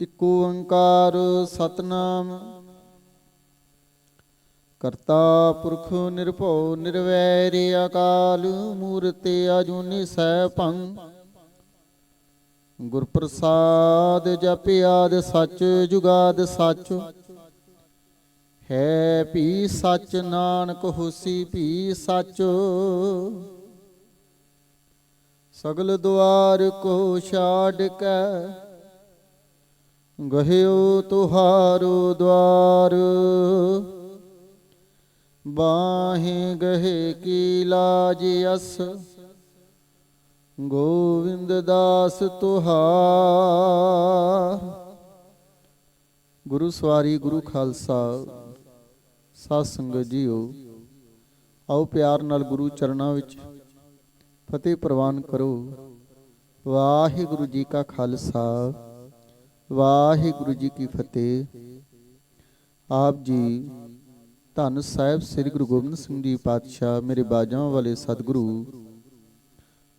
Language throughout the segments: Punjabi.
ਇਕ ਓੰਕਾਰ ਸਤਨਾਮ। ਕਰਤਾ ਪੁਰਖ ਨਿਰਭਉ ਨਿਰਵੈਰ ਅਕਾਲ, ਮੂਰਤ ਅਜੂਨੀ ਸੈਭੰ ਗੁਰ ਪ੍ਰਸਾਦ ਜਪਿਆਦ ਸਚ, ਜੁਗਾਦ ਸਚ। ਹੈ ਭੀ ਸੱਚ, ਨਾਨਕ ਹੋਸੀ ਭੀ ਸਚ। ਸਗਲ ਦੁਆਰ ਕੋ ਛਾੜ ਕੇ ਗਹਿਓ ਤੁਹਾਰੋ ਦਵਾਰ। ਬਾਹੇ ਗਹੇ ਕੀ ਲਾਜ ਅਸ। ਗੋਵਿੰਦ ਦਾਸ ਤੁਹਾਰ। ਗੁਰੂ ਸਵਾਰੀ, ਗੁਰੂ ਖਾਲਸਾ, ਸਾਧ ਸੰਗਤ ਜੀਓ, ਆਓ ਪਿਆਰ ਨਾਲ ਗੁਰੂ ਚਰਨਾਂ ਵਿੱਚ ਫਤਿਹ ਪ੍ਰਵਾਨ ਕਰੋ। ਵਾਹਿਗੁਰੂ ਜੀ ਕਾ ਖਾਲਸਾ। ਵਾਹਿਗੁਰੂ ਜੀ ਕੀ ਫਤਿਹ। ਆਪ ਜੀ ਧੰਨ ਸਾਹਿਬ ਸ੍ਰੀ ਗੁਰੂ ਗੋਬਿੰਦ ਸਿੰਘ ਜੀ ਪਾਤਸ਼ਾਹ, ਮੇਰੇ ਬਾਜਾਂ ਵਾਲੇ ਸਤਿਗੁਰੂ,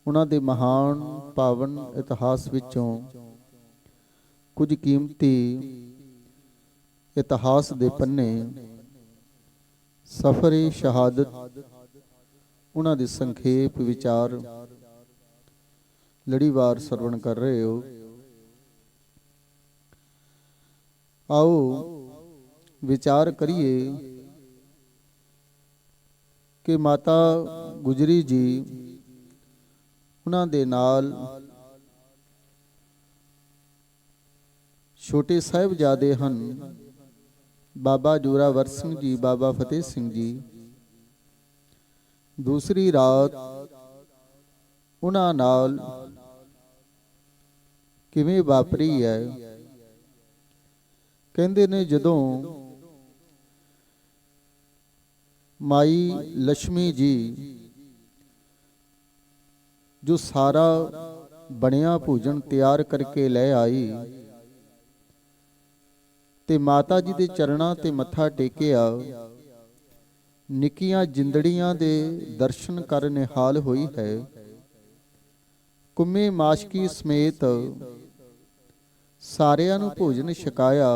ਉਹਨਾਂ ਦੇ ਮਹਾਨ ਪਾਵਨ ਇਤਿਹਾਸ ਵਿੱਚੋਂ ਕੁਝ ਕੀਮਤੀ ਇਤਿਹਾਸ ਦੇ ਪੰਨੇ ਸਫਰੇ ਸ਼ਹਾਦਤ, ਉਹਨਾਂ ਦੇ ਸੰਖੇਪ ਵਿਚਾਰ ਲੜੀਵਾਰ ਸਰਵਣ ਕਰ ਰਹੇ ਹੋ। ਆਓ ਵਿਚਾਰ ਕਰੀਏ ਕਿ ਮਾਤਾ ਗੁਜਰੀ ਜੀ ਉਹਨਾਂ ਦੇ ਨਾਲ ਛੋਟੇ ਸਾਹਿਬਜ਼ਾਦੇ ਹਨ, ਬਾਬਾ ਜੋਰਾਵਰ ਸਿੰਘ ਜੀ, ਬਾਬਾ ਫਤਿਹ ਸਿੰਘ ਜੀ। ਦੂਸਰੀ ਰਾਤ ਉਹਨਾਂ ਨਾਲ ਕਿਵੇਂ ਵਾਪਰੀ ਹੈ? ਕਹਿੰਦੇ ਨੇ ਜਦੋਂ ਮਾਈ ਲక్ష్ਮੀ ਜੀ ਜੋ ਸਾਰਾ ਬਣਿਆ ਭੋਜਨ ਤਿਆਰ ਕਰਕੇ ਲੈ ਆਈ ਤੇ ਮਾਤਾ ਜੀ ਦੇ ਚਰਨਾਂ ਤੇ ਮੱਥਾ ਟੇਕਿਆ, ਨਿੱਕੀਆਂ ਜਿੰਦੜੀਆਂ ਦੇ ਦਰਸ਼ਨ ਕਰ ਨਿਹਾਲ ਹੋਈ ਹੈ। ਕੁੰਮੇ ਮਾਸ਼ਕੀ ਸਮੇਤ ਸਾਰਿਆਂ ਨੂੰ ਭੋਜਨ ਛਕਾਇਆ।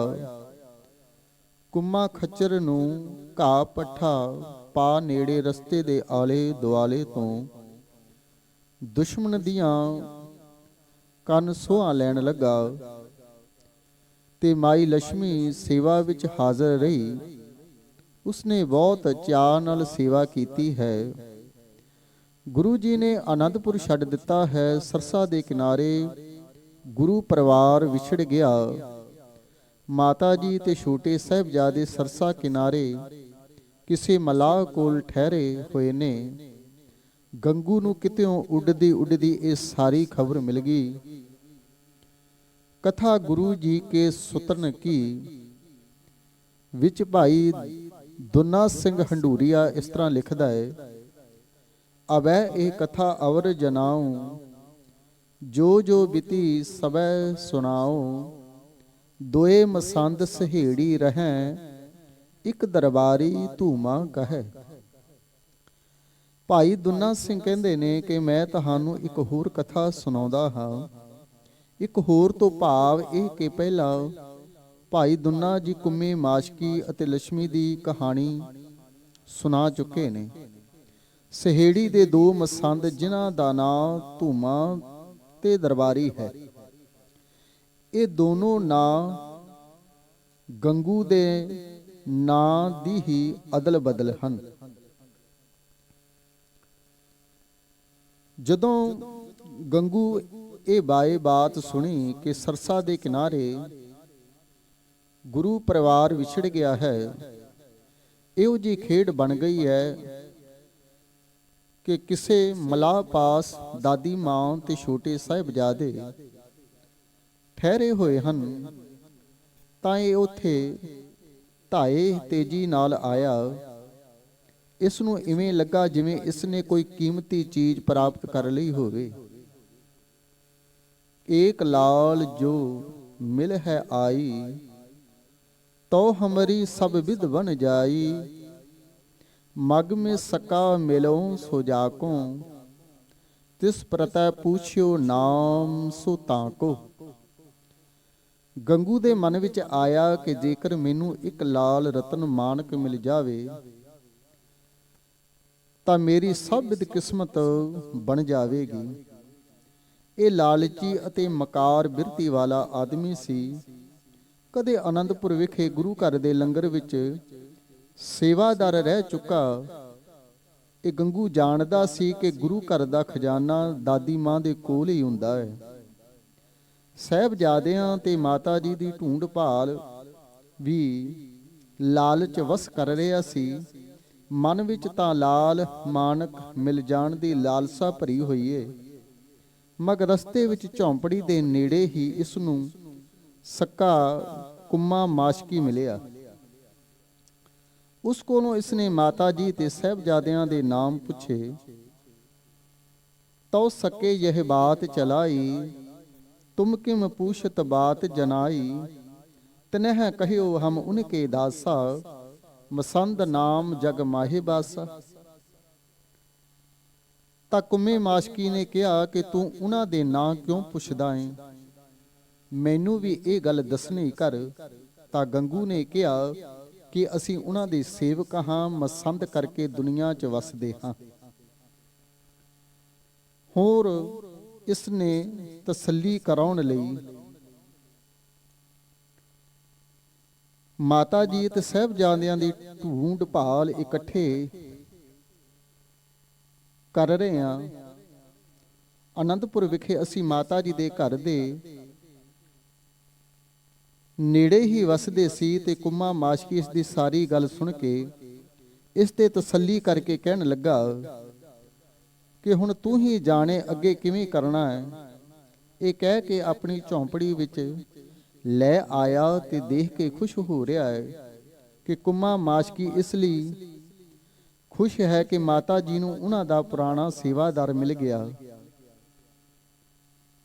ਕੁੰਮਾ ਖੱਚਰ ਨੂੰ ਘਾਹ ਪੱਠਾ ਪਾ ਨੇੜੇ ਰਸਤੇ ਦੇ ਆਲੇ ਦੁਆਲੇ ਤੋਂ ਦੁਸ਼ਮਣ ਦੀਆਂ ਕੰਨ ਸੋਹਾਂ ਲੈਣ ਲੱਗਾ ਤੇ ਮਾਈ ਲక్ష్ਮੀ ਸੇਵਾ ਵਿੱਚ ਹਾਜ਼ਰ ਰਹੀ। ਉਸਨੇ ਬਹੁਤ ਚਾਅ ਨਾਲ ਸੇਵਾ ਕੀਤੀ ਹੈ। ਗੁਰੂ ਜੀ ਨੇ ਆਨੰਦਪੁਰ ਛੱਡ ਦਿੱਤਾ ਹੈ। ਸਰਸਾ ਦੇ ਕਿਨਾਰੇ ਗੁਰੂ ਪਰਿਵਾਰ ਵਿਛੜ ਗਿਆ। ਮਾਤਾ ਜੀ ਤੇ ਛੋਟੇ ਸਾਹਿਬਜ਼ਾਦੇ ਸਰਸਾ ਕਿਨਾਰੇ ਕਿਸੇ ਮਲਾਹ ਕੋਲ ਠਹਿਰੇ ਹੋਏ ਨੇ। ਗੰਗੂ ਨੂੰ ਕਿਤਿਓਂ ਉੱਡਦੀ ਉੱਡਦੀ ਇਹ ਸਾਰੀ ਖਬਰ ਮਿਲ ਗਈ। ਕਥਾ ਗੁਰੂ ਜੀ ਕੇ ਸੁਤਰਨ ਕੀ? ਵਿੱਚ ਭਾਈ ਦੁਨਾ ਸਿੰਘ ਹੰਡੂਰੀਆ ਇਸ ਤਰ੍ਹਾਂ ਲਿਖਦਾ ਹੈ, ਅਵੈ ਇਹ ਕਥਾ ਅਵਰ ਜਨਾਉ, ਜੋ ਜੋ ਬਿਤੀ ਸਬੈ ਸੁਣਾਓ ਦੋਏ ਮਸੰਦ ਸਹੇੜੀ ਰਹੈ, ਇੱਕ ਦਰਬਾਰੀ ਧੂਮਾ ਕਹੈ। ਭਾਈ ਦੁਨਾ ਸਿੰਘ ਕਹਿੰਦੇ ਨੇ ਕਿ ਮੈਂ ਤੁਹਾਨੂੰ ਇੱਕ ਹੋਰ ਕਥਾ ਸੁਣਾਉਂਦਾ ਹਾਂ। ਇੱਕ ਹੋਰ ਤੋਂ ਭਾਵ ਇਹ ਕਿ ਪਹਿਲਾਂ ਭਾਈ ਦੁਨਾ ਜੀ ਕੁੰਮੇ ਮਾਸ਼ਕੀ ਅਤੇ ਲక్ష్ਮੀ ਦੀ ਕਹਾਣੀ ਸੁਣਾ ਚੁੱਕੇ ਨੇ। ਸਹੇੜੀ ਦੇ ਦੋ ਮਸੰਦ ਜਿਨ੍ਹਾਂ ਦਾ ਨਾਂ ਧੂਮਾ ਤੇ ਦਰਬਾਰੀ ਹੈ। ਇਹ ਦੋਨੋਂ ਨਾਂ ਗੰਗੂ ਦੇ ਨਾਂ ਦੀ ਹੀ ਅਦਲ ਬਦਲ ਹਨ। ਜਦੋਂ ਗੰਗੂ ਇਹ ਬਾਏ ਬਾਤ ਸੁਣੀ ਕਿ ਸਰਸਾ ਦੇ ਕਿਨਾਰੇ ਗੁਰੂ ਪਰਿਵਾਰ ਵਿਛੜ ਗਿਆ ਹੈ, ਇਹੋ ਜੀ ਖੇਡ ਬਣ ਗਈ ਹੈ ਕਿ ਕਿਸੇ ਮਲਾਹ ਪਾਸ ਦਾਦੀ ਮਾਂ ਤੇ ਛੋਟੇ ਸਾਹਿਬਜ਼ਾਦੇ ਠਹਿਰੇ ਹੋਏ ਹਨ, ਤਾਂ ਇਹ ਉਥੇ ਧਾਏ ਤੇਜੀ ਨਾਲ ਆਇਆ। ਇਸ ਨੂੰ ਇਵੇਂ ਲੱਗਾ ਜਿਵੇਂ ਇਸ ਨੇ ਕੋਈ ਕੀਮਤੀ ਚੀਜ਼ ਪ੍ਰਾਪਤ ਕਰ ਲਈ ਹੋਵੇ। ਏਕ ਲਾਲ ਜੋ ਮਿਲ ਹੈ ਆਈ ਤੋ ਹਮਰੀ ਸਭ ਵਿਦ ਬਨ ਜਾਈ। ਮਗ ਮੇ ਸਕਾ ਮਿਲੋ ਸੋ ਜਾਕੋ, ਤਿਸ ਪ੍ਰਤੈ ਪੁੱਛਿਓ ਨਾਮ ਸੋ ਤਾਕੋ। ਗੰਗੂ ਦੇ ਮਨ ਵਿੱਚ ਆਇਆ ਕਿ ਜੇਕਰ ਮੈਨੂੰ ਇੱਕ ਲਾਲ ਰਤਨ ਮਾਨਕ ਮਿਲ ਜਾਵੇ, ਤਾਂ ਮੇਰੀ ਸਭ ਕਿਸਮਤ ਬਣ ਜਾਵੇਗੀ। ਇਹ ਲਾਲਚੀ ਅਤੇ ਮਕਾਰ ਬਿਰਤੀ ਵਾਲਾ ਆਦਮੀ ਸੀ। ਕਦੇ ਆਨੰਦਪੁਰ ਵਿਖੇ ਗੁਰੂ ਘਰ ਦੇ ਲੰਗਰ ਵਿੱਚ ਸੇਵਾਦਾਰ ਰਹਿ ਚੁੱਕਾ। ਇਹ ਗੰਗੂ ਜਾਣਦਾ ਸੀ ਕਿ ਗੁਰੂ ਘਰ ਦਾ ਖਜ਼ਾਨਾ ਦਾਦੀ ਮਾਂ ਦੇ ਕੋਲ ਹੀ ਹੁੰਦਾ ਹੈ। ਸਹਿਬਜ਼ਾਦਿਆਂ ਤੇ ਮਾਤਾ ਜੀ ਦੀ ਢੂੰਡ ਭਾਲ ਵੀ ਲਾਲਚ ਵਸ ਕਰ ਰਿਹਾ ਸੀ ਮਨ ਵਿੱਚ ਤਾਂ ਲਾਲ ਮਾਨਕ ਮਿਲ ਜਾਣ ਦੀ ਲਾਲਸਾ ਭਰੀ ਹੋਈ ਏ ਮਗ ਰਸਤੇ ਵਿੱਚ ਝੌਂਪੜੀ ਦੇ ਨੇੜੇ ਹੀ ਇਸ ਨੂੰ ਸੱਕਾ ਕੁੰਮਾ ਮਾਸ਼ਕੀ ਮਿਲਿਆ। ਉਸ ਕੋਲੋਂ ਇਸਨੇ ਮਾਤਾ ਜੀ ਤੇ ਸਹਿਬਜ਼ਾਦਿਆਂ ਦੇ ਨਾਮ ਪੁੱਛੇ, ਤਉ ਸਕੇ ਇਹ ਬਾਤ ਚਲਾਈ ਤੁਮ ਕਿਮ ਪੂਛਤ ਬਾਤ ਜਨਾਈ? ਤਨਹ ਕਹਿਓ ਹਮ ਉਨਕੇ ਦਾਸਾ, ਮਸੰਦ ਨਾਮ ਜਗ ਮਾਹੇ ਬਾਸਾ। ਤਾਂ ਕੁੰਮੇ ਮਾਸ਼ਕੀ ਨੇ ਕਿਹਾ ਕਿ ਤੂੰ ਉਹਨਾਂ ਦੇ ਨਾਂ ਕਿਉਂ ਪੁੱਛਦਾ ਏ? ਮੈਨੂੰ ਵੀ ਇਹ ਗੱਲ ਦੱਸਣੀ ਕਰ। ਤਾਂ ਗੰਗੂ ਨੇ ਕਿਹਾ ਕਿ ਅਸੀਂ ਉਹਨਾਂ ਦੇ ਸੇਵਕ ਹਾਂ, ਮਸੰਦ ਕਰਕੇ ਦੁਨੀਆ 'ਚ ਵਸਦੇ ਹਾਂ। ਹੋਰ ਇਸ ਨੇ ਤਸੱਲੀ ਕਰਾਉਣ ਲਈ ਮਾਤਾ ਜੀ ਤੇ ਸਹਿਬਜ਼ਾਦਿਆਂ ਦੀ ਢੂੰਡ ਭਾਲ ਇਕੱਠੇ ਕਰ ਰਹੇ ਹਾਂ। ਅਨੰਦਪੁਰ ਵਿਖੇ ਅਸੀਂ ਮਾਤਾ ਜੀ ਦੇ ਘਰ ਦੇ ਨੇੜੇ ਹੀ ਵਸਦੇ ਸੀ ਤੇ ਕੁਮਾ ਮਾਸ਼ਕੀ ਇਸ ਦੀ ਸਾਰੀ ਗੱਲ ਸੁਣ ਕੇ ਇਸ ਤੇ ਤਸੱਲੀ ਕਰਕੇ ਕਹਿਣ ਲੱਗਾ ਕਿ ਹੁਣ ਤੂੰ ਹੀ ਜਾਣੇ ਅੱਗੇ ਕਿਵੇਂ ਕਰਨਾ ਹੈ। ਇਹ ਕਹਿ ਕੇ ਆਪਣੀ ਝੌਂਪੜੀ ਵਿੱਚ ਲੈ ਆਇਆ ਤੇ ਦੇਖ ਕੇ ਖੁਸ਼ ਹੋ ਰਿਹਾ ਹੈ ਕਿ ਕੁੰਮਾ ਮਾਸ਼ਕੀ ਇਸ ਲਈ ਖੁਸ਼ ਹੈ ਕਿ ਮਾਤਾ ਜੀ ਨੂੰ ਉਹਨਾਂ ਦਾ ਪੁਰਾਣਾ ਸੇਵਾਦਾਰ ਮਿਲ ਗਿਆ।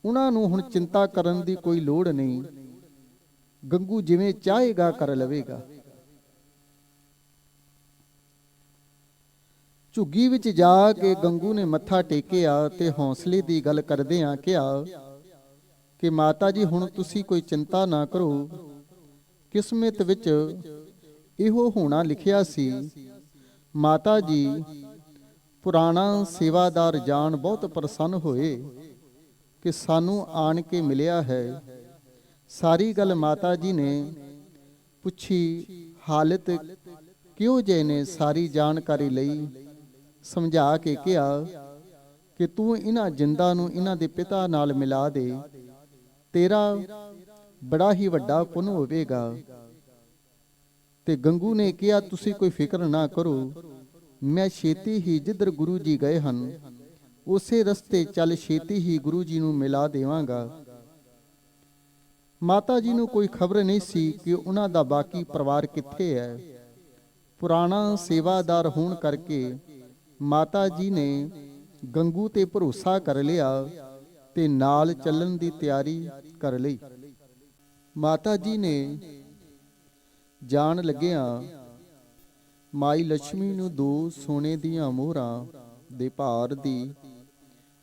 ਉਹਨਾਂ ਨੂੰ ਹੁਣ ਚਿੰਤਾ ਕਰਨ ਦੀ ਕੋਈ ਲੋੜ ਨਹੀਂ। ਗੰਗੂ ਜਿਵੇਂ ਚਾਹੇਗਾ ਕਰ ਲਵੇਗਾ। ਝੁੱਗੀ ਵਿੱਚ ਜਾ ਕੇ ਗੰਗੂ ਨੇ ਮੱਥਾ ਟੇਕਿਆ ਤੇ ਹੌਸਲੇ ਦੀ ਗੱਲ ਕਰਦਿਆਂ ਕਿਹਾ ਕਿ ਮਾਤਾ ਜੀ, ਹੁਣ ਤੁਸੀਂ ਕੋਈ ਚਿੰਤਾ ਨਾ ਕਰੋ। ਕਿਸਮਤ ਵਿੱਚ ਇਹੋ ਹੋਣਾ ਲਿਖਿਆ ਸੀ, ਮਾਤਾ ਜੀ, ਪੁਰਾਣਾ ਸੇਵਾਦਾਰ ਜਾਣ ਬਹੁਤ ਪ੍ਰਸੰਨ ਹੋਏ ਕਿ ਸਾਨੂੰ ਆਣ ਕੇ ਮਿਲਿਆ ਹੈ। ਸਾਰੀ ਗੱਲ ਮਾਤਾ ਜੀ ਨੇ ਪੁੱਛੀ, ਹਾਲਤ ਕਿਉਂ ਜੇ ਨੇ ਸਾਰੀ ਜਾਣਕਾਰੀ ਲਈ? ਸਮਝਾ ਕੇ ਕਿਹਾ ਕਿ ਤੂੰ ਇਹਨਾਂ ਜਿੰਦਾ ਨੂੰ ਇਹਨਾਂ ਦੇ ਪਿਤਾ ਨਾਲ ਮਿਲਾ ਦੇ। ਤੇਰਾ ਬੜਾ ਹੀ ਵੱਡਾ ਪੁੰਨ ਹੋਵੇਗਾ। ਤੇ ਗੰਗੂ ਨੇ ਕਿਹਾ, ਤੁਸੀਂ ਕੋਈ ਫਿਕਰ ਨਾ ਕਰੋ। ਮੈਂ ਛੇਤੀ ਹੀ ਜਿੱਧਰ ਗੁਰੂ ਜੀ ਗਏ ਹਨ, ਉਸੇ ਰਸਤੇ ਚੱਲ ਛੇਤੀ ਹੀ ਗੁਰੂ ਜੀ ਨੂੰ ਮਿਲਾ ਦੇਵਾਂਗਾ। ਮਾਤਾ ਜੀ ਨੂੰ ਕੋਈ ਖਬਰ ਨਹੀਂ ਸੀ ਕਿ ਉਹਨਾਂ ਦਾ ਬਾਕੀ ਪਰਿਵਾਰ ਕਿੱਥੇ ਹੈ। ਪੁਰਾਣਾ ਸੇਵਾਦਾਰ ਹੋਣ ਕਰਕੇ ਮਾਤਾ ਜੀ ਨੇ ਗੰਗੂ ਤੇ ਭਰੋਸਾ ਕਰ ਲਿਆ ਤੇ ਨਾਲ ਚੱਲਣ ਦੀ ਤਿਆਰੀ ਕਰ ਲਈ। ਮਾਤਾ ਜੀ ਨੇ ਜਾਣ ਲੱਗਿਆ ਮਾਈ ਲక్ష్ਮੀ ਨੂੰ ਦੋ ਸੋਨੇ ਦੀਆਂ ਮੋਹਰਾਂ ਦੇ ਭਾਰ ਦੀ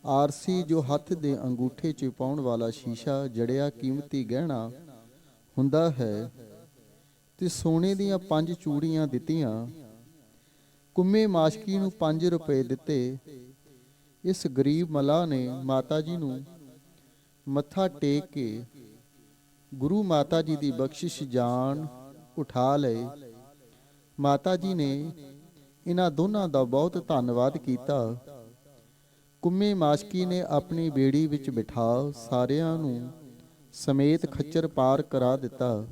ਆਰਸੀ ਜੋ ਹੱਥ ਦੇ ਅੰਗੂਠੇ 'ਚ ਪਾਉਣ ਵਾਲਾ ਸ਼ੀਸ਼ਾ ਜੜਿਆ ਕੀਮਤੀ ਗਹਿਣਾ ਹੁੰਦਾ ਹੈ ਤੇ ਸੋਨੇ ਦੀਆਂ ਪੰਜ ਚੂੜੀਆਂ ਦਿੱਤੀਆਂ ਕੁੰਮੇ ਮਾਸ਼ਕੀ ਨੂੰ 5 ਰੁਪਏ ਦਿੱਤੇ। ਇਸ ਗਰੀਬ ਮਲਾ ਨੇ ਮਾਤਾ ਜੀ ਨੂੰ ਮੱਥਾ ਟੇਕ ਕੇ ਗੁਰੂ ਮਾਤਾ ਜੀ ਦੀ ਬਖਸ਼ਿਸ਼ ਜਾਣ ਉਠਾ ਲਏ। ਮਾਤਾ ਜੀ ਨੇ ਇਹਨਾਂ ਦੋਨਾਂ ਦਾ ਬਹੁਤ ਧੰਨਵਾਦ ਕੀਤਾ। ਕੁੰਮੇ ਮਾਸ਼ਕੀ ਨੇ ਆਪਣੀ ਬੇੜੀ ਵਿੱਚ ਬਿਠਾ ਸਾਰਿਆਂ ਨੂੰ ਸਮੇਤ ਖੱਚਰ ਪਾਰ ਕਰਾ ਦਿੱਤਾ।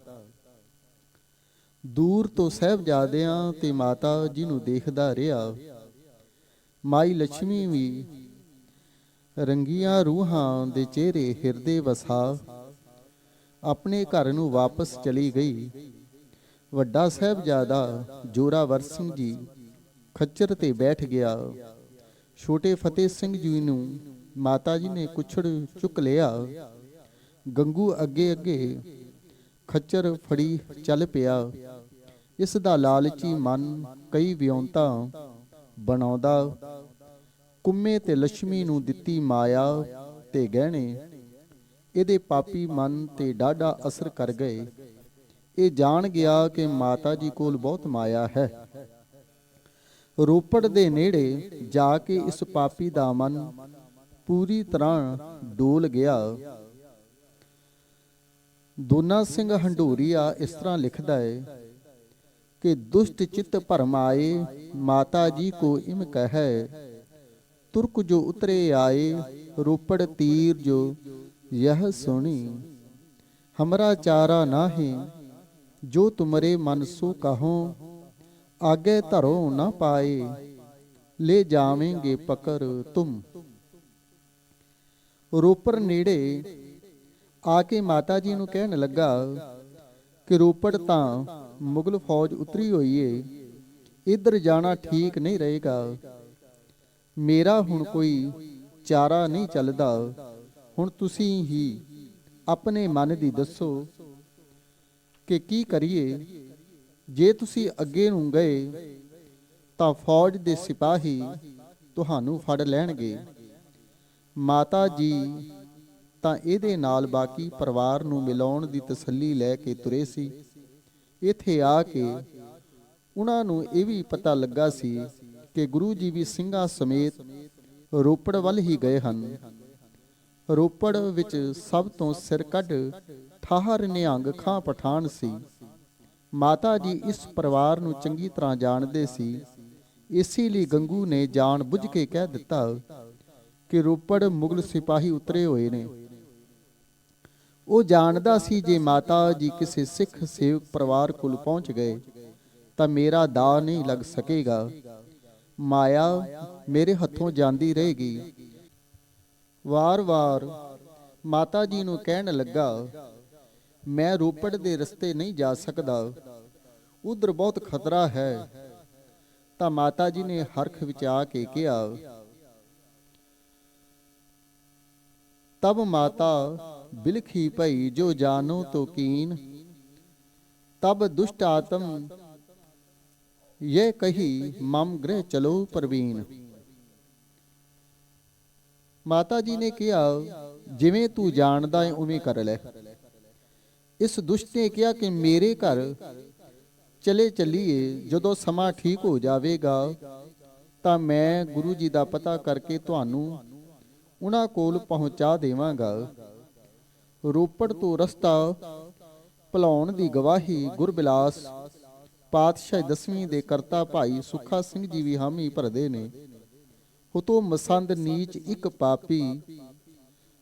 ਦੂਰ ਤੋਂ ਸਹਿਬਜ਼ਾਦਿਆਂ ਤੇ ਮਾਤਾ ਜੀ ਨੂੰ ਦੇਖਦਾ ਰਿਹਾ। ਮਾਈ ਲక్ష్ਮੀ ਵੀ ਰੰਗੀਆਂ ਰੂਹਾਂ ਦੇ ਚਿਹਰੇ ਹਿਰਦੇ ਵਸਾ। ਆਪਣੇ ਘਰ ਨੂੰ ਵਾਪਸ ਚਲੀ ਗਈ। ਵੱਡਾ ਸਾਹਿਬਜ਼ਾਦਾ ਜੋਰਾਵਰ ਸਿੰਘ ਜੀ ਖੱਚਰ ਤੇ ਬੈਠ ਗਿਆ। ਛੋਟੇ ਫਤਿਹ ਸਿੰਘ ਜੀ ਨੂੰ ਮਾਤਾ ਜੀ ਨੇ ਕੁਛੜ ਚੁੱਕ ਲਿਆ। ਗੰਗੂ ਅੱਗੇ ਅੱਗੇ ਖੱਚਰ ਫੜੀ ਚੱਲ ਪਿਆ। ਇਸ ਦਾ ਲਾਲਚੀ ਮਨ ਕਈ ਵਿਉਂਤਾ ਬਣਾਉਂਦਾ, ਕੁੰਮੇ ਤੇ ਲక్ష్ਮੀ ਨੂੰ ਦਿੱਤੀ ਮਾਇਆ ਤੇ ਗਹਿਣੇ। ਇਹਦੇ ਪਾਪੀ ਮਨ ਤੇ ਡਾਢਾ ਅਸਰ ਕਰ ਗਏ। ਇਹ ਜਾਣ ਗਿਆ ਕਿ ਮਾਤਾ ਜੀ ਕੋਲ ਬਹੁਤ ਮਾਇਆ ਹੈ। ਰੋਪੜ ਦੇ ਨੇੜੇ ਜਾ ਕੇ ਇਸ ਪਾਪੀ ਦਾ ਮਨ ਪੂਰੀ ਤਰ੍ਹਾਂ ਡੋਲ ਗਿਆ। ਦੋਨਾ ਸਿੰਘ ਹੰਡੋਰੀਆ ਇਸ ਤਰ੍ਹਾਂ ਲਿਖਦਾ ਹੈ ਕਿ ਦੁਸ਼ਟ ਚਿੱਤ ਭਰਮਾਏ ਮਾਤਾ ਜੀ ਕੋ ਇਮ ਕਹੈ। ਤੁਰਕ ਜੋ ਉਤਰੇ ਆਏ, ਰੋਪੜ ਤੀਰ ਜੋ ਯਹ ਸੁਣੀ। ਹਮਰਾ ਚਾਰਾ ਨਾਹੀ, ਜੋ ਤੁਮਰੇ ਮਨ ਸੋ ਕਹੋ, ਆਗੇ ਧਰੋ ਨਾ ਪਾਏ, ਲੈ ਜਾਵੇਂਗੇ ਪਕਰ ਤੁਮ। ਰੋਪੜ ਨੇੜੇ ਆ ਕੇ ਮਾਤਾ ਜੀ ਨੂੰ ਕਹਿਣ ਲੱਗਾ ਕਿ ਰੋਪੜ ਤਾਂ ਮੁਗਲ ਫੌਜ ਉਤਰੀ ਹੋਈ ਏ। ਇੱਧਰ ਜਾਣਾ ਠੀਕ ਨਹੀਂ ਰਹੇਗਾ। ਮੇਰਾ ਹੁਣ ਕੋਈ ਚਾਰਾ ਨਹੀਂ ਚੱਲਦਾ। ਹੁਣ ਤੁਸੀਂ ਹੀ ਆਪਣੇ ਮਨ ਦੀ ਦੱਸੋ ਕਿ ਕੀ ਕਰੀਏ। ਜੇ ਤੁਸੀਂ ਅੱਗੇ ਨੂੰ ਗਏ, ਤਾਂ ਫੌਜ ਦੇ ਸਿਪਾਹੀ ਤੁਹਾਨੂੰ ਫੜ ਲੈਣਗੇ। ਮਾਤਾ ਜੀ, ਤਾਂ ਇਹਦੇ ਨਾਲ ਬਾਕੀ ਪਰਿਵਾਰ ਨੂੰ ਮਿਲਾਉਣ ਦੀ ਤਸੱਲੀ ਲੈ ਕੇ ਤੁਰੇ ਸੀ। ਇੱਥੇ ਆ ਕੇ ਉਹਨਾਂ ਨੂੰ ਇਹ ਵੀ ਪਤਾ ਲੱਗਾ ਸੀ ਕਿ ਗੁਰੂ ਜੀ ਵੀ ਸਿੰਘਾਂ ਸਮੇਤ ਰੋਪੜ ਵੱਲ ਹੀ ਗਏ ਹਨ। ਰੋਪੜ ਵਿੱਚ ਸਭ ਤੋਂ ਸਿਰ ਕੱਢ ਠਾਹਰ ਨਿਹੰਗ ਖਾਂ ਪਠਾਨ ਸੀ। ਮਾਤਾ ਜੀ ਇਸ ਪਰਿਵਾਰ ਨੂੰ ਚੰਗੀ ਤਰ੍ਹਾਂ ਜਾਣਦੇ ਸੀ। ਇਸੇ ਲਈ ਗੰਗੂ ਨੇ ਜਾਣ ਬੁੱਝ ਕੇ ਕਹਿ ਦਿੱਤਾ ਕਿ ਰੋਪੜ ਮੁਗਲ ਸਿਪਾਹੀ ਉਤਰੇ ਹੋਏ ਨੇ। ਉਹ ਜਾਣਦਾ ਸੀ ਜੇ ਮਾਤਾ ਜੀ ਕਿਸੇ ਸਿੱਖ ਸੇਵਕ ਪਰਿਵਾਰ ਕੋਲ ਪਹੁੰਚ ਗਏ, ਤਾਂ ਮੇਰਾ ਦਾ ਨਹੀਂ ਲੱਗ ਸਕੇਗਾ। ਮਾਇਆ ਮੇਰੇ ਹੱਥੋਂ ਜਾਂਦੀ ਰਹੇਗੀ। ਵਾਰ-ਵਾਰ ਮਾਤਾ ਜੀ ਨੂੰ ਕਹਿਣ ਲੱਗਾ, ਮੈਂ ਰੋਪੜ ਦੇ ਰਸਤੇ ਨਹੀਂ ਜਾ ਸਕਦਾ। ਉਧਰ ਬਹੁਤ ਖਤਰਾ ਹੈ। ਤਾਂ ਮਾਤਾ ਜੀ ਨੇ ਹਰਖ ਵਿੱਚ ਆ ਕੇ ਕਿਹਾ, ਤਬ ਮਾਤਾ ਬਿਲਖੀ ਭਈ ਜੋ ਜਾਨੋ ਤੋ ਕੀਨ, ਤਬ ਦੁਸ਼ਟ ਆਤਮ ਇਹ ਕਹੀ ਮਮ ਗ੍ਰਹਿ ਚਲੋ ਪ੍ਰਵੀਨ। ਮਾਤਾ ਜੀ ਨੇ ਕਿਹਾ, ਜਿਵੇਂ ਤੂੰ ਜਾਣਦਾ ਹੈ ਉਵੇਂ ਕਰ ਲੈ। ਇਸ ਦੁਸ਼ਟ ਨੇ ਕਿਹਾ ਕਿ ਮੇਰੇ ਘਰ ਚਲੇ ਚੱਲੀਏ, ਜਦੋਂ ਸਮਾਂ ਠੀਕ ਹੋ ਜਾਵੇਗਾ, ਤਾਂ ਮੈਂ ਗੁਰੂ ਜੀ ਦਾ ਪਤਾ ਕਰਕੇ ਤੁਹਾਨੂੰ ਉਹਨਾਂ ਕੋਲ ਪਹੁੰਚਾ ਦੇਵਾਂਗਾ। ਰੋਪੜ ਤੋਂ ਰਸਤਾ ਭਲਾਉਣ ਦੀ ਗਵਾਹੀ ਗੁਰਬਿਲਾਸ। ਪਾਤਸ਼ਾਹ ਦਸਵੀਂ ਦੇ ਕਰਤਾ ਭਾਈ ਸੁਖਾ ਸਿੰਘ ਜੀ ਵੀ ਹਾਮੀ ਭਰਦੇ ਨੇ। ਹੁਤੋ ਮਸੰਦ ਨੀਚ ਇੱਕ ਪਾਪੀ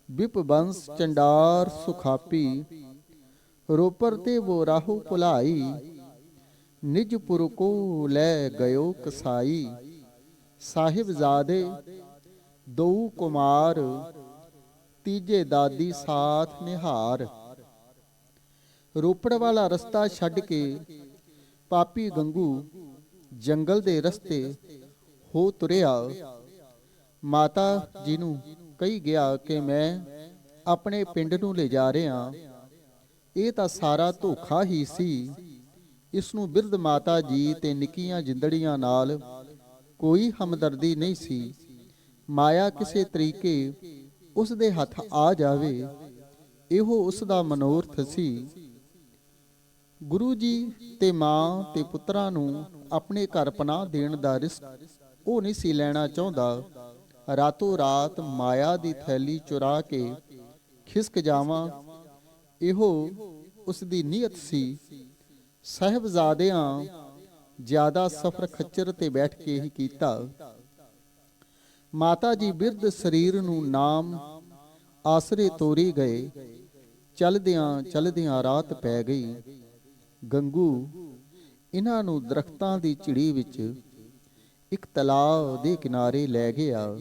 ਵਿਪ ਬੰਸ ਚੰਡਾਰ ਸੁਖਾਪੀ। ਰੋਪਰ ਤੇ ਵੋ ਰਾਹੂ ਭੁਲਾਈ ਨਿਜਪੁਰ ਕੋ ਲੈ ਗਇਓ ਕਸਾਈ। ਸਾਹਿਬਜ਼ਾਦੇ ਦੋ ਕੁਮਾਰ ਤੀਜੇ ਦਾਦੀ ਸਾਥ ਨਿਹਾਰ। ਰੋਪੜ ਵਾਲਾ ਰਸਤਾ ਛੱਡ ਕੇ ਪਾਪੀ ਗੰਗੂ ਜੰਗਲ ਦੇ ਰਸਤੇ ਹੋ ਤੁਰਿਆ। ਮਾਤਾ ਜੀ ਨੂੰ ਕਹੀ ਗਿਆ ਕਿ ਮੈਂ ਆਪਣੇ ਪਿੰਡ ਨੂੰ ਲੈ ਜਾ ਰਿਹਾ ਇਹ ਤਾਂ ਸਾਰਾ ਧੋਖਾ ਹੀ ਸੀ। ਇਸ ਨੂੰ ਬਿਰਧ ਮਾਤਾ ਜੀ ਤੇ ਨਿੱਕੀਆਂ ਜਿੰਦੜੀਆਂ ਨਾਲ ਕੋਈ ਹਮਦਰਦੀ ਨਹੀਂ ਸੀ। ਮਾਇਆ ਕਿਸੇ ਤਰੀਕੇ ਉਸ ਦੇ ਹੱਥ ਆ ਜਾਵੇ, ਇਹੋ ਉਸ ਦਾ ਮਨੋਰਥ ਸੀ। ਗੁਰੂ ਜੀ ਤੇ ਮਾਂ ਤੇ ਪੁੱਤਰਾਂ ਨੂੰ ਆਪਣੇ ਘਰ ਪਨਾਹ ਦੇਣ ਦਾ ਰਿਸਕ ਉਹ ਨਹੀਂ ਸੀ ਲੈਣਾ ਚਾਹੁੰਦਾ। ਰਾਤੋਂ ਰਾਤ ਮਾਇਆ ਦੀ ਥੈਲੀ ਚੁਰਾ ਕੇ ਖਿਸਕ ਜਾਵਾਂ, ਇਹੋ ਉਸ ਦੀ ਨੀਅਤ ਸੀ। ਸਹਿਬਜ਼ਾਦਿਆਂ ਜ਼ਿਆਦਾ ਸਫਰ ਖੱਚਰ ਤੇ ਬੈਠ ਕੇ ਹੀ ਕੀਤਾ। ਮਾਤਾ ਜੀ ਬਿਰਧ ਸਰੀਰ ਨੂੰ ਨਾਮ ਆਸਰੇ ਤੋਰੀ ਗਏ। ਚਲਦਿਆਂ ਚਲਦਿਆਂ ਰਾਤ ਪੈ ਗਈ। ਗੰਗੂ ਇਹਨਾਂ ਨੂੰ ਦਰਖਤਾਂ ਦੀ ਝਿੜੀ ਵਿੱਚ ਇੱਕ ਤਲਾਬ ਦੇ ਕਿਨਾਰੇ ਲੈ ਗਿਆ।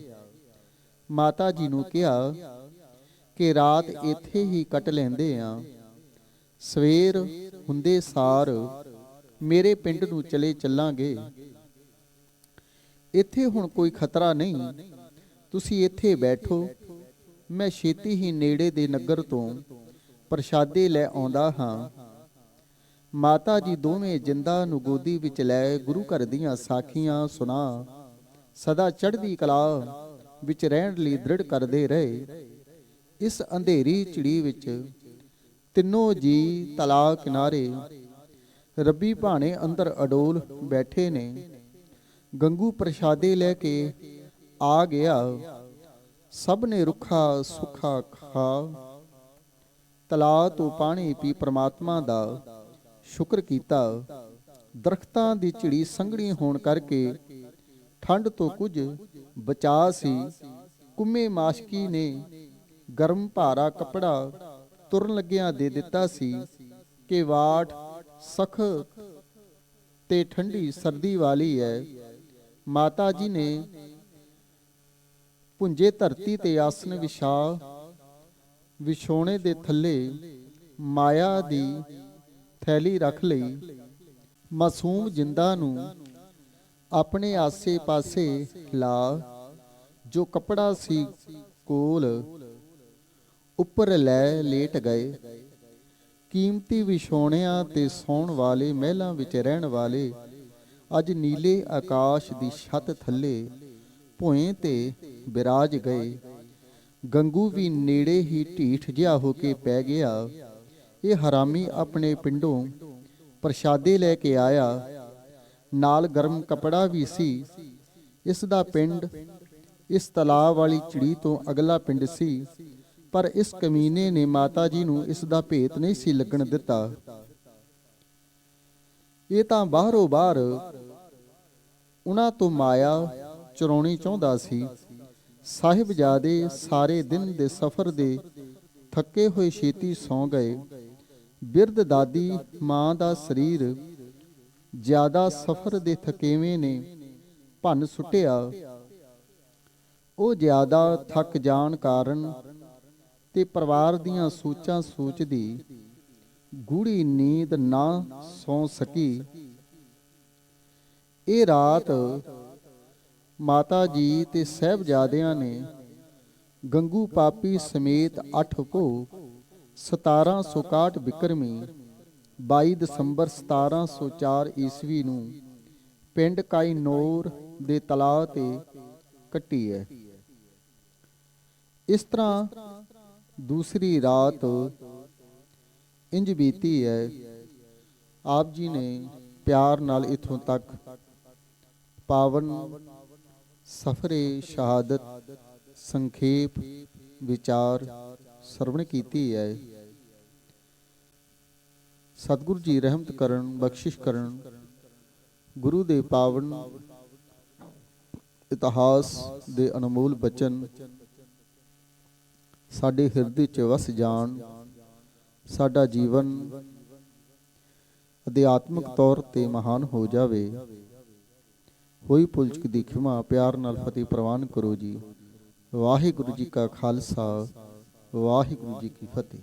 ਮਾਤਾ ਜੀ ਨੂੰ ਕਿਹਾ ਕਿ ਰਾਤ ਇੱਥੇ ਹੀ ਕੱਟ ਲੈਂਦੇ ਆ। ਸਵੇਰ ਹੁੰਦੇ ਸਾਰ ਮੇਰੇ ਪਿੰਡ ਨੂੰ ਚਲੇ ਚੱਲਾਂਗੇ। ਇੱਥੇ ਹੁਣ ਕੋਈ ਖਤਰਾ ਨਹੀਂ। ਤੁਸੀਂ ਇੱਥੇ ਬੈਠੋ। ਮੈਂ ਛੇਤੀ ਹੀ ਨੇੜੇ ਦੇ ਨਗਰ ਤੋਂ ਪ੍ਰਸ਼ਾਦੇ ਲੈ ਆਉਂਦਾ ਹਾਂ। ਮਾਤਾ ਜੀ ਦੋਵੇਂ ਜਿੰਦਾ ਨੂੰ ਗੋਦੀ ਵਿੱਚ ਲੈ ਗੁਰੂ ਘਰ ਦੀਆਂ ਸਾਖੀਆਂ ਸੁਣਾ, ਸਦਾ ਚੜ੍ਹਦੀ ਕਲਾ ਵਿੱਚ ਰਹਿਣ ਲਈ ਦ੍ਰਿੜ ਕਰਦੇ ਰਹੇ। ਇਸ ਅੰਧੇਰੀ ਚਿੜੀ ਵਿੱਚ ਤਿੰਨੋਂ ਜੀ ਤਲਾ ਕਿਨਾਰੇ ਰੱਬੀ ਭਾਣੇ ਅੰਦਰ ਅਡੋਲ ਬੈਠੇ ਨੇ। ਗੰਗੂ ਪ੍ਰਸ਼ਾਦੇ ਲੈ ਕੇ ਆ ਗਿਆ। ਸਭ ਨੇ ਰੁੱਖਾ ਸੁੱਖਾ ਖਾ। ਤਲਾ ਤੋਂ ਪਾਣੀ ਪੀ ਪ੍ਰਮਾਤਮਾ ਦਾ ਸ਼ੁਕਰ ਕੀਤਾ। ਦਰਖਤਾਂ ਦੀ ਝਿੜੀ ਸੰਘਣੀ ਹੋਣ ਕਰਕੇ ਠੰਡ ਤੋਂ ਕੁਝ ਬਚਾ ਸੀ। ਕੁੰਮੇ ਮਾਸ਼ਕੀ ਨੇ ਗਰਮ ਭਾਰਾ ਕੱਪੜਾ ਤੁਰਨ ਲੱਗਿਆਂ ਦੇ ਦਿੱਤਾ ਸੀ ਕਿ ਵਾਟ ਸਖ ਤੇ ਠੰਡੀ ਸਰਦੀ ਵਾਲੀ ਹੈ। ਮਾਤਾ ਜੀ ਨੇ ਪੁੰਜੇ ਧਰਤੀ ਤੇ ਆਸਨ ਵਿਛਾ ਵਿਛੋਣੇ ਦੇ ਥੱਲੇ ਮਾਇਆ ਦੀ ਥੈਲੀ ਰੱਖ ਲਈ। ਮਾਸੂਮ ਜਿੰਦਾ ਨੂੰ ਆਪਣੇ ਆਸੇ-ਪਾਸੇ ਲਾ, ਜੋ ਕਪੜਾ ਸੀ ਕੋਲ, ਉੱਪਰ ਲੈ ਲੇਟ ਗਏ। ਕੀਮਤੀ ਵਿਛੋਣਿਆਂ ਤੇ ਸੌਣ ਵਾਲੇ ਮਹਿਲਾਂ ਵਿੱਚ ਰਹਿਣ ਵਾਲੇ ਅੱਜ ਨੀਲੇ ਆਕਾਸ਼ ਦੀ ਛੱਤ ਥੱਲੇ ਭੋਏ ਤੇ ਬਿਰਾਜ ਗਏ। ਗੰਗੂ ਵੀ ਨੇੜੇ ਹੀ ਢੀਠ ਜਿਹਾ ਹੋ ਕੇ ਪੈ ਗਿਆ। ਇਹ ਹਰਾਮੀ ਆਪਣੇ ਪਿੰਡੋਂ ਪ੍ਰਸ਼ਾਦੇ ਲੈ ਕੇ ਆਇਆ। ਨਾਲ ਗਰਮ ਕਪੜਾ ਵੀ ਸੀ। ਇਸ ਦਾ ਪਿੰਡ ਇਸ ਤਲਾਬ ਵਾਲੀ ਚਿੜੀ ਤੋਂ ਅਗਲਾ ਪਿੰਡ ਸੀ। ਪਰ ਇਸ ਕਮੀਨੇ ਨੇ ਮਾਤਾ ਜੀ ਨੂੰ ਇਸ ਦਾ ਭੇਤ ਨਹੀਂ ਸੀ ਲੱਗਣ ਦਿੱਤਾ। ਇਹ ਤਾਂ ਬਾਹਰੋਂ ਬਾਹਰ ਉਹਨਾਂ ਤੋਂ ਮਾਇਆ ਚੁਰਾਉਣੀ ਚਾਹੁੰਦਾ ਸੀ। ਸਾਹਿਬਜ਼ਾਦੇ ਸਾਰੇ ਦਿਨ ਦੇ ਸਫ਼ਰ ਦੇ ਥੱਕੇ ਹੋਏ ਛੇਤੀ ਸੌਂ ਗਏ। ਬਿਰਧ ਦਾਦੀ ਮਾਂ ਦਾ ਸਰੀਰ ਜ਼ਿਆਦਾ ਸਫ਼ਰ ਦੇ ਥਕੇਵੇਂ ਨੇ, ਭੰਨ ਸੁੱਟਿਆ। ਉਹ ਜ਼ਿਆਦਾ ਥੱਕ ਜਾਣ ਕਾਰਨ ਤੇ ਪਰਿਵਾਰ ਦੀਆਂ ਸੋਚਾਂ ਸੋਚਦੀ ਗੂੜੀ ਨੀਂਦ ਨਾ ਸੌ ਸਕੀ। ਇਹ ਰਾਤ ਮਾਤਾ ਜੀ ਤੇ ਸਹਿਬਜ਼ਾਦਿਆਂ ਨੇ ਗੰਗੂ ਪਾਪੀ ਸਮੇਤ 8 ਭੋ 1761 ਬਿਕਰਮੀ 22 ਦਸੰਬਰ 1704 ਈਸਵੀ ਨੂੰ ਪਿੰਡ ਕਾਈਨੌਰ ਦੇ ਤਲਾਅ ਤੇ ਕੱਟੀ ਹੈ। ਇਸ ਤਰ੍ਹਾਂ ਦੂਸਰੀ ਰਾਤ ਇੰਜ ਬੀਤੀ ਹੈ, ਆਪ ਜੀ ਨੇ ਪਿਆਰ ਨਾਲ ਇਥੋਂ ਤੱਕ ਪਾਵਨ ਸਫਰੇ, ਸ਼ਹਾਦਤ, ਸੰਖੇਪ, ਵਿਚਾਰ ਸਰਵਣ ਕੀਤੀ ਹੈ। ਸਤਿਗੁਰੂ ਜੀ ਰਹਿਮਤ ਕਰਨ, ਬਖਸ਼ਿਸ਼ ਕਰਨ, ਗੁਰੂ ਦੇ ਪਾਵਨ ਇਤਿਹਾਸ ਦੇ ਅਨਮੋਲ ਬਚਨ ਸਾਡੇ ਹਿਰਦੇ 'ਚ ਵਸ ਜਾਣ ਸਾਡਾ ਜੀਵਨ ਅਧਿਆਤਮਿਕ ਤੌਰ ਤੇ ਮਹਾਨ ਹੋ ਜਾਵੇ। ਹੋਈ ਪੁਲਚਕ ਦੀ ਖਿਮਾ ਪਿਆਰ ਨਾਲ ਫਤਿਹ ਪ੍ਰਵਾਨ ਕਰੋ ਜੀ। ਵਾਹਿਗੁਰੂ ਜੀ ਕਾ ਖਾਲਸਾ, ਵਾਹਿਗੁਰੂ ਜੀ ਕੀ ਫਤਿਹ।